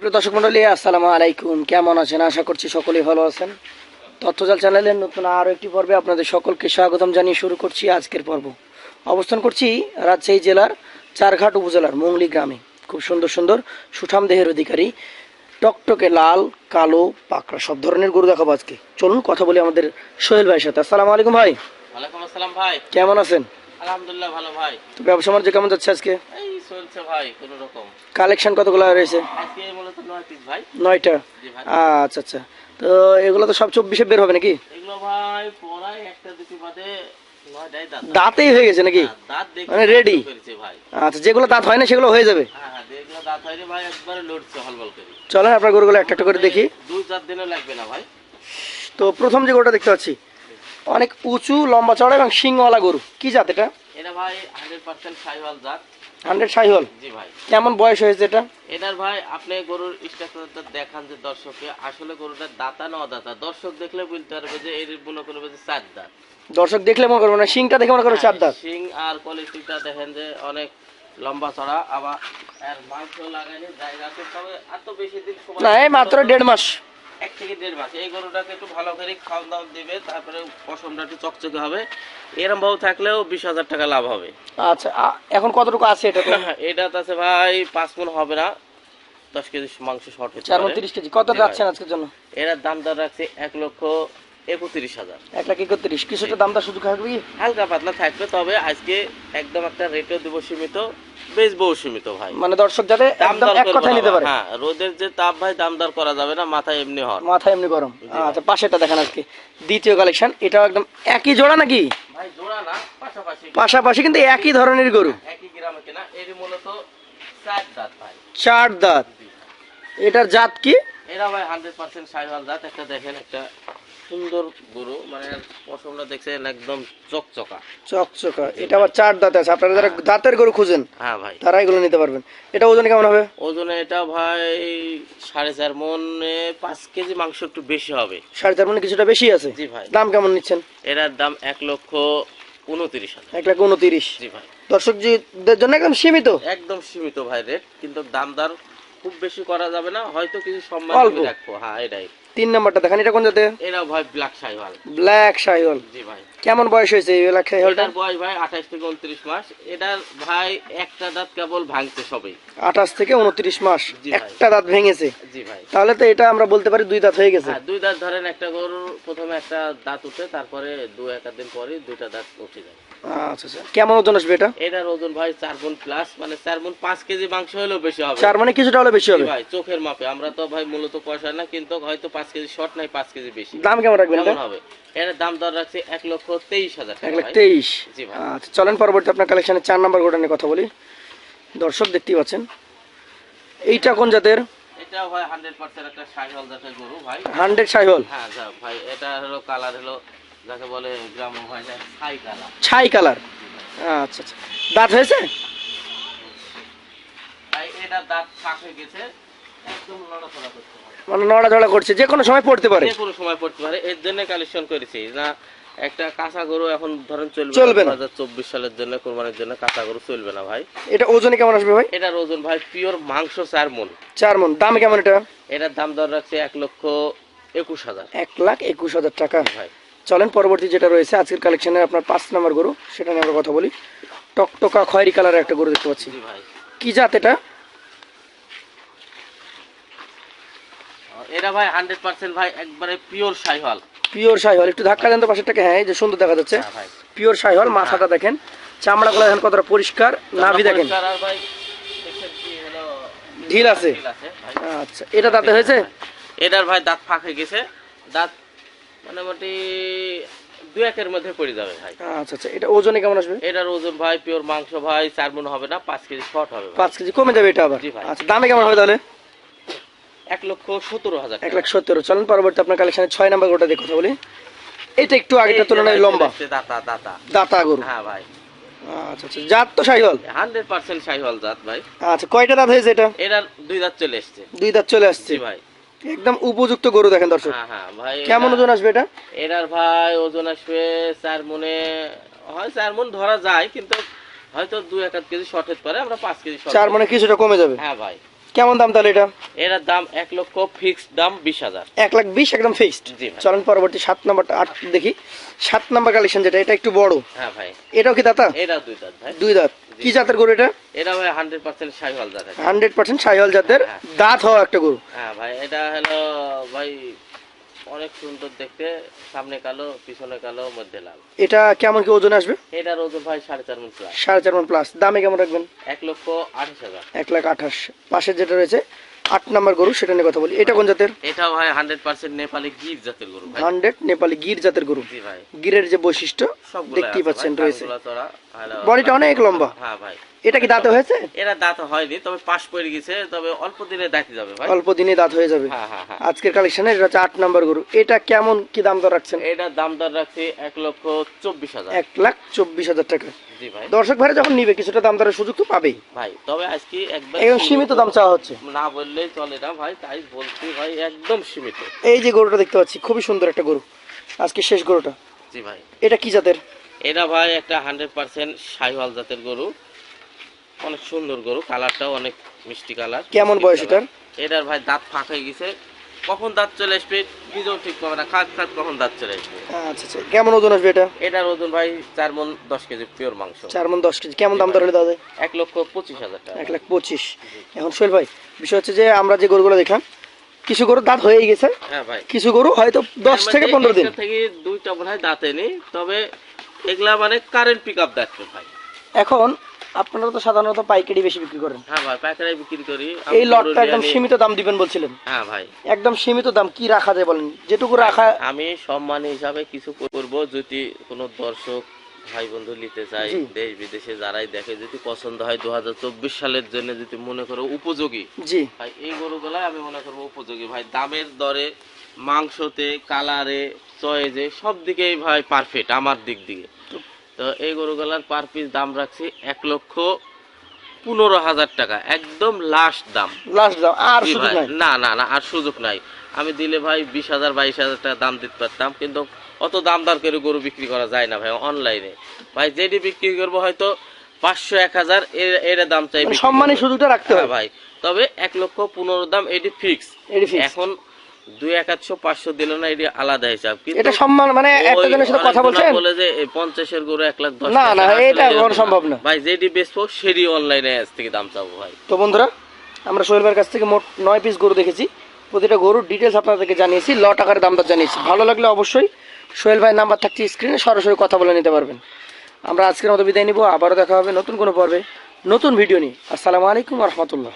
সুপ্রিয় দর্শক মন্ডলী আসসালামু আলাইকুম। কেমন আছেন? আশা করছি সকলেই ভালো আছেন। তথ্যজাল চ্যানেলের নতুন আরও একটি পর্বে আপনাদের সকলকে স্বাগতম জানিয়ে শুরু করছি আজকের পর্ব। অবস্থান করছি রাজশাহী জেলার চারঘাট উপজেলার মুংলি গ্রামে। খুব সুন্দর সুন্দর সুঠাম দেহের অধিকারী টকটকে লাল কালো পাকড়া সব ধরনের গরু দেখাবো আজকে। চলুন কথা বলি আমাদের সোহেল ভাইয়ের সাথে। আসসালামু আলাইকুম ভাই। ওয়ালাইকুম আসসালাম ভাই। কেমন আছেন? আলহামদুলিল্লাহ ভালো ভাই। তো ব্যবসা বাণিজ্য কেমন যাচ্ছে আজকে? এই চলছে ভাই কোনো রকম। কালেকশন কতগুলো রয়েছে? আজকে মূলত নয় পিস ভাই। নয়টা? আচ্ছা আচ্ছা। তো এগুলো তো সব চব্বিশে বের হবে নাকি? এগুলো ভাই পড়ায় একটা দুটি বাদে দাঁতেই হয়ে গেছে নাকি? হ্যাঁ, দেখে মানে ভাই। আচ্ছা যেগুলো দাঁত হয় না সেগুলো হয়ে যাবে? হ্যাঁ হ্যাঁ চলেন আপনার গরুগুলো একটা একটা করে দেখি। দুই চার দিনও লাগবে না ভাই। তো প্রথম যে গরুটা দেখতে পাচ্ছি অনেক উঁচু লম্বা চড়া এবং শিংওয়ালা গরু। কি জাত এটা? এটা ভাই হান্ড্রেড পার্সেন্ট সাইওয়াল জাত। হান্ড্রেড সাইহল? জি ভাই। কেমন বয়স হয়েছে এটা? এটার ভাই আপনি গরুর স্ট্রাকচারটা দেখান যে দর্শককে। আসলে গরুটা দাতা না অদাতা? দর্শক দেখলে বলতে পারবে যে এর মনে করবে যে চার দাঁত। দর্শক দেখলে মনে করব না শিংটা দেখে মনে করো চার দাঁত। শিং আর কোয়ালিটিটা দেখেন যে অনেক লম্বা চড়া আবার এর মাংস লাগাইলে জায়গা আছে তবে এত বেশি দিন সময় না এই মাত্র দেড় মাস। থেকে দেড় মাস। এই গরুটাকে একটু ভালো করে দিবে তারপরে পশমটা একটু চকচকে হবে। এরম ভাবে থাকলেও বিশ হাজার টাকা লাভ হবে। আচ্ছা এখন কতটুকু আছে এটা এটা আছে ভাই পাঁচ মন হবে না। দশ কেজি মাংস শর্ট হচ্ছে চার তিরিশ কেজি। কত যাচ্ছেন আজকের জন্য? এটার দাম দর রাখছে এক লক্ষ একত্রিশ হাজার। এক লাখ একত্রিশ। কিছুটা দাম দর সুযোগ থাকবে হালকা পাতলা থাকবে তবে আজকে একদম একটা রেটও দেবো সীমিত। বেচবো সীমিত ভাই। মানে দর্শক যাতে একদম এক কথায় নিতে পারে। হ্যাঁ রোদের যে তাপ ভাই দাম দর করা যাবে না মাথায় এমনি হন মাথা এমনি গরম। আচ্ছা পাশেটা দেখেন আজকে। দ্বিতীয় কালেকশন এটাও একদম একই জোড়া নাকি? ভাই জোড়া না পাশাপাশি। পাশাপাশি কিন্তু একই ধরনের গরু। একই গ্রামে কেনা। এর মূলত চার দাঁত ভাই। চার দাঁত। এটার জাত কি? এরা ভাই হান্ড্রেড পার্সেন্ট সাইওয়াল দাঁত একটা দেখেন একটা সুন্দর গরু মানে পশমটা দেখছেন একদম চকচকা। চকচকা। এটা আবার চার দাঁত আছে। আপনারা যারা দাঁতের গরু খুঁজেন হ্যাঁ ভাই। তারা এগুলো নিতে পারবেন। এটা ওজন কেমন হবে? ওজনে এটা ভাই সাড়ে চার মনে পাঁচ কেজি মাংস একটু বেশি হবে। সাড়ে চার মানে কিছুটা বেশি আছে? জি ভাই। দাম কেমন নিচ্ছেন? এটার দাম এক লক্ষ উনত্রিশ এক লাখ উনতিরিশ। জি ভাই। দর্শকদের জন্য একদম সীমিত? একদম সীমিত ভাই রেট কিন্তু দাম দর খুব বেশি করা যাবে না হয়তো কিছু সম্মান। রাখব হ্যাঁ এটাই। তিন নাম্বারটা দেখেন এটা কোন জাতে এরা ভাই ব্ল্যাক সাইওয়াল ব্ল্যাক শাহিওল জি ভাই। কেমন বয়স হয়েছে এই ব্ল্যাক শাহিওলটা এটার বয়স ভাই আঠাশ থেকে উনত্রিশ মাস। এটার ভাই একটা দাঁত কেবল ভাঙছে সবই। আঠাশ থেকে উনত্রিশ মাস। জি ভাই। একটা দাঁত ভেঙেছে। জি ভাই। তাহলে তো এটা আমরা বলতে পারি দুই দাঁত হয়ে গেছে। হ্যাঁ দুই দাঁত ধরেন একটা গরুর প্রথমে একটা দাঁত উঠে তারপরে দু এক দিন পরে দুইটা দাঁত উঠে যায়। আচ্ছা আচ্ছা। কেমন ওজন আসবে এটা? এটার ওজন ভাই চার প্লাস মানে চার পাঁচ কেজি মাংস হলেও বেশি হবে। চার মানে কিছুটা হলে বেশি হবে? ভাই চোখের মাপে। আমরা তো ভাই মূলত পয়সা না কিন্তু হয়তো পাঁচ কেজি শর্ট নাই পাঁচ কেজি বেশি। দাম কেমন রাখবেন কেমন হবে? এর দাম দর রাখছে এক লক্ষ তেইশ হাজার এক তেইশ? আচ্ছা চলেন পরবর্তী আপনার কালেকশনে চার নাম্বার গোটা নিয়ে কথা বলি। দর্শক দেখতেই পাচ্ছেন। এইটা কোন জাতের? এটা ভাই হান্ড্রেড পার্সেন্ট একটা সাইহল জাতের গরু ভাই। হান্ড্রেড সাইহল হ্যাঁ ভাই এটা হলো কালার হলো যাকে বলে গ্রাম ভাষায় ছাই কালার ছাই কালার। আচ্ছা আচ্ছা। দাঁত হয়েছে? এটা দাঁত ফাঁক হয়ে গেছে একদম নড়াচড়া করতে মানে নড়াচড়া করছে যে কোনো সময় পড়তে পারে। যে কোনো সময় পড়তে পারে এর জন্য কালেকশন করেছি। না একটা কাঁচা গরু এখন ধরেন চলবে চলবে না। সালের জন্য কোরবানির জন্য কাঁচা গরু চলবে না ভাই। এটা ওজনে কেমন আসবে ভাই? এটার ওজন ভাই পিওর মাংস চার মন। চার মন। দাম কেমন এটা? এটার দাম দর রাখছে এক লক্ষ একুশ হাজার। এক লাখ একুশ হাজার টাকা। ভাই। চলেন পরবর্তী যেটা রয়েছে আজকের কালেকশনের আপনার পাঁচ নাম্বার গরু সেটা নিয়ে আমরা কথা বলি। টকটকা খয়েরি কালারের একটা গরু দেখতে পাচ্ছি। কি জাত এটা? এরা ভাই হান্ড্রেড পার্সেন্ট ভাই একবারে পিওর পিওর একটু ধাক্কা দেন তো পাশেরটাকে হ্যাঁ এই যে সুন্দর দেখা যাচ্ছে। হ্যাঁ ভাই। পিওর শাহিওয়াল মাথাটা দেখেন। চামড়াগুলো দেখেন কতটা পরিষ্কার নাভি দেখেন। ঢিল আছে? আচ্ছা এটা দাঁতে হয়েছে? এটার ভাই দাঁত ফাঁক হয়ে গেছে। দাঁত মোটামুটি দু একের মধ্যে পড়ে যাবে ভাই। আচ্ছা আচ্ছা এটা ওজনে কেমন আসবে? এটার ওজন ভাই পিওর মাংস ভাই চার মন হবে না পাঁচ কেজি শর্ট হবে পাঁচ কেজি কমে যাবে এটা আবার। আচ্ছা দামে কেমন হবে তাহলে? এক লক্ষ সতেরো হাজার এক লাখ সত্তর চলেন পরবর্তী আপনার কালেকশনে ছয় নাম্বার গরুটা দিয়ে কথা বলি। এটা একটু আগেটা তুলনায় লম্বা। দাতা দাতা। দাতা গরু। হ্যাঁ ভাই। আচ্ছা আচ্ছা জাত তো হান্ড্রেড পার্সেন্ট সাইহল জাত ভাই। আচ্ছা কয়টা দাঁত হয়েছে এটা? এটার দুই দাঁত চলে এসছে। দুই দাঁত চলে আসছে। ভাই। একদম উপযুক্ত গরু দেখেন দর্শক। হ্যাঁ হ্যাঁ ভাই কেমন ওজন আসবে এটা? এটার ভাই ওজন আসবে চার মনে হয় চার মন ধরা যায় কিন্তু হয়তো দু এক কেজি শর্ট হতে পারে আমরা পাঁচ কেজি চার। মানে কিছুটা কমে যাবে। হ্যাঁ ভাই। কেমন দাম তাহলে এটা? এটার দাম এক লক্ষ ফিক্সড দাম বিশ হাজার। এক লাখ বিশ একদম ফিক্সড চলেন পরবর্তী সাত নাম্বারটা আট দেখি। সাত নাম্বার কালেকশন যেটা এটা একটু বড়। হ্যাঁ ভাই। এটাও কি দাতা? এটা দুই দাঁত ভাই। দুই দাঁত। কি জাতের গরু এটা? এটা ভাই হান্ড্রেড পার্সেন্ট সাইহল আছে। হান্ড্রেড পার্সেন্ট সাইহল জাতের হ্যাঁ। দাঁত হওয়া একটা গরু। ভাই এটা হলো ভাই অনেক সুন্দর দেখতে সামনে কালো পিছনে কালো মধ্যে লাল। এটা কেমন কি ওজন আসবে? এটার ওজন ভাই সাড়ে চার মন প্লাস সাড়ে চার মন প্লাস দামে কেমন রাখবেন? এক লক্ষ আঠাশ হাজার। এক লাখ আঠাশ। পাশে যেটা রয়েছে আট নাম্বার গরু সেটা নিয়ে কথা বলি। এটা কোন জাতের? এটাও ভাই হান্ড্রেড পার্সেন্ট নেপালি গির জাতের গরু ভাই। হান্ড্রেড নেপালি গির জাতের গরু। জি ভাই। গিরের যে বৈশিষ্ট্য দেখতেই পাচ্ছেন রয়েছে। বডিটা অনেক লম্বা। হ্যাঁ ভাই। এটা কি দাঁতে হয়েছে? এরা দাঁত হয়নি তবে পাশ পড়ে গেছে তবে অল্প দিনে দাঁতি যাবে ভাই। অল্প দিনে দাঁত হয়ে যাবে। হ্যাঁ হ্যাঁ হ্যাঁ। আজকের কালেকশনে এটা হচ্ছে আট নাম্বার গরু। এটা কেমন কি দাম দর রাখছেন? এটার দাম দর রাখছি এক লক্ষ চব্বিশ হাজার। এক লাখ চব্বিশ হাজার টাকা। জি ভাই। দর্শক ভাইরা যখন নিবে কিছুটা দাম দরের সুযোগ তো পাবেই। ভাই তবে আজকে একবার একদম সীমিত দাম চাওয়া হচ্ছে। না বললেই চলে না ভাই তাই বলছি ভাই একদম সীমিত। এই যে গরুটা দেখতে পাচ্ছি খুবই সুন্দর একটা গরু। আজকে শেষ গরুটা। জি ভাই। এটা কি জাতের? এটা ভাই একটা হান্ড্রেড পার্সেন্ট সাইওয়াল জাতের গরু। অনেক সুন্দর গরু কালারটাও অনেক মিষ্টি কালার কেমন বয়স এটার? এটার ভাই দাঁত ফাঁক হয়ে গেছে। কখন দাঁত চলে আসবে নিজেও ঠিক পাবে না খাত খাত কখন দাঁত চলে আসবে। আচ্ছা আচ্ছা কেমন ওজন আসবে এটা? এটার ওজন ভাই চার মন দশ কেজি পিওর মাংস। চার মন দশ কেজি কেমন দাম দর হলে দাদা এক লক্ষ পঁচিশ হাজার টাকা। এক লাখ পঁচিশ। এখন সোহেল ভাই বিষয় হচ্ছে যে আমরা যে গরুগুলো দেখলাম কিছু গরু দাঁত হয়ে গেছে। হ্যাঁ ভাই। কিছু গরু হয়তো দশ থেকে পনেরো দিন। থেকে দুইটা মনে হয় দাঁতে নেই তবে এগুলা মানে কারেন্ট পিক আপ দাঁত ভাই এখন আপনারা তো সাধারণত পাইকারি বেশি বিক্রি করেন। হ্যাঁ ভাই পাইকারি বিক্রি করি। এই লটটা একদম সীমিত দাম দিবেন বলছিলেন। হ্যাঁ ভাই। একদম সীমিত দাম কি রাখা যায় বলেন? যেটুকু রাখা আমি সম্মান হিসাবে কিছু করব যদি কোনো দর্শক ভাই বন্ধু নিতে চাই দেশ বিদেশে যারাই দেখে যদি পছন্দ হয় দু হাজার চব্বিশ সালের জন্য যদি মনে করো উপযোগী। জি। ভাই এই গরুগুলাই আমি মনে করব উপযোগী। ভাই দামের দরে মাংসতে কালারে চয়েজে সব দিকেই ভাই পারফেক্ট আমার দিক দিয়ে। তো এই গরুগুলার পার পিস দাম রাখছি এক লক্ষ পনেরো হাজার টাকা। একদম লাস্ট দাম। লাস্ট দাম আর নাই? না না না আর সুযোগ নাই। আমি দিলে ভাই বিশ হাজার বাইশ হাজার টাকা দাম দিতে পারতাম কিন্তু অত দাম দর করে গরু বিক্রি করা যায় না ভাই অনলাইনে ভাই যেটি বিক্রি করব হয়তো পাঁচশো এক হাজার এর- দাম চাই মানে সম্মানের সুযোগটা রাখতে হ্যাঁ হবে ভাই তবে এক লক্ষ পনেরো দাম এটি ফিক্স এখন দুই একাশো পাঁচশো দিল না এটি আলাদা হিসাব। এটা সম্মান মানে একটা সাথে কথা বলছেন? বলে যে পঞ্চাশের গরু এক লাখ দশ না, না, এটা সম্ভব না। ভাই যেটি বেচবো সেটি অনলাইনে আজ থেকে দাম চাবো ভাই। তো বন্ধুরা আমরা সোহেল কাছ থেকে মোট নয় পিস গরু দেখেছি। প্রতিটা গরুর ডিটেলস আপনাদেরকে জানিয়েছি ল টাকার দাম দর জানিয়েছি। ভালো লাগলে অবশ্যই সোহেল ভাইয়ের নাম্বার থাকছে স্ক্রিনে সরাসরি কথা বলে নিতে পারবেন। আমরা আজকের মতো বিদায় নিব আবারও দেখা হবে নতুন কোনো পর্বে নতুন ভিডিও নিয়ে। আসসালামু আলাইকুম রহমতুল্লাহ।